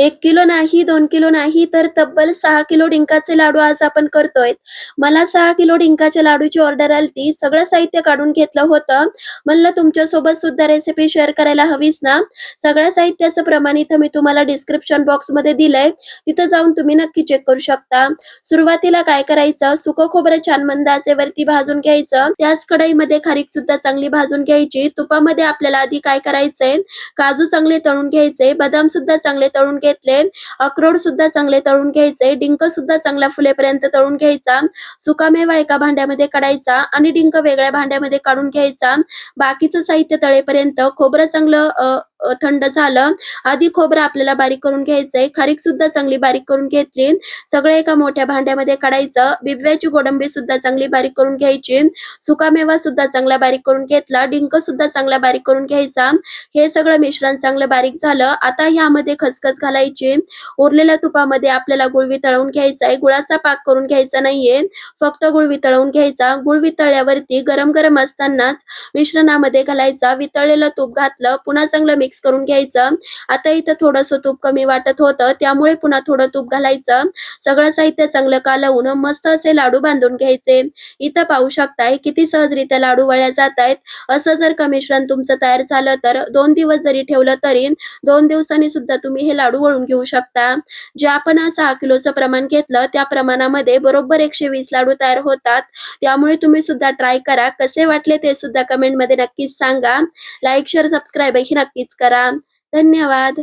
एक किलो नाही दोन किलो नाही तर तब्बल सहा किलो डिंकाचे लाडू आज आपण करतोय. मला सहा किलो डिंकाच्या लाडूची ऑर्डर आलती. सगळं साहित्य काढून घेतलं होतं. म्हणलं तुमच्यासोबत सुद्धा रेसिपी शेअर करायला हवीच ना? सगळ्या साहित्याचं प्रमाण इथं मी तुम्हाला डिस्क्रिप्शन बॉक्समध्ये दिलंय. तिथं जाऊन तुम्ही नक्की चेक करू शकता. सुरुवातीला काय करायचं? सुकं खोबरं छान मंद आचेवरती भाजून घ्यायचं. त्याच कढईमध्ये खारीक सुद्धा चांगली भाजून घ्यायची. तुपामध्ये आपल्याला आधी काय करायचंय? काजू चांगले तळून घ्यायचे. बदाम सुद्धा चांगले तळून घेतले. अक्रोड सुद्धा चांगले तळून घ्यायचे. डिंक सुद्धा चांगला फुलेपर्यंत तळून घ्यायचा. सुकामेवा एका भांड्यामध्ये काढायचा आणि डिंक वेगळ्या भांड्यामध्ये काढून घ्यायचा. बाकीचं साहित्य तळेपर्यंत खोबरं चांगलं अ, थंड झालं. आधी खोबरं आपल्याला बारीक करून घ्यायचंय. खारीक सुद्धा चांगली बारीक करून घेतली. सगळं एका मोठ्या भांड्यामध्ये काढायचं. बिब्याची गोडंबी सुद्धा चांगली बारीक करून घ्यायची. सुकामेवा सुद्धा चांगला बारीक करून घेतला. डिंक सुद्धा चांगला बारीक करून घ्यायचा. हे सगळं मिश्रण चांगलं बारीक झालं. आता ह्यामध्ये खसखस घालायची. उरलेल्या तुपामध्ये आपल्याला गुळ वितळवून घ्यायचा आहे गुळाचा पाक करून घ्यायचा नाहीये. फक्त गुळ वितळवून घ्यायचा. गुळ वितळल्यावरती गरम गरम असतानाच मिश्रणामध्ये घालायचा. वितळलेलं तूप घातलं. पुन्हा चांगलं मिक्स करून घ्यायचं. आता इथं थोडंसं तूप कमी वाटत होतं त्यामुळे पुन्हा थोडं तूप घालायचं. सगळं साहित्य चांगलं कालवून मस्त असे लाडू बांधून घ्यायचे. इथं पाहू शकताय किती सहजरित्या लाडू वळल्या जात आहेत असं जर का मिश्रण तुमचं तयार झालं तर दोन दिवस जरी ठेवलं तरी दोन दिवसांनी सुद्धा तुम्ही हे लाडू वळून घेऊ शकता. जे आपण सहा किलोचं प्रमाण घेतलं त्या प्रमाणामध्ये बरोबर एकशे वीस लाडू तयार होतात. त्यामुळे तुम्ही सुद्धा ट्राय करा. कसे वाटले ते सुद्धा कमेंटमध्ये नक्कीच सांगा. लाईक शेअर सबस्क्राईब ही नक्कीच करा. धन्यवाद.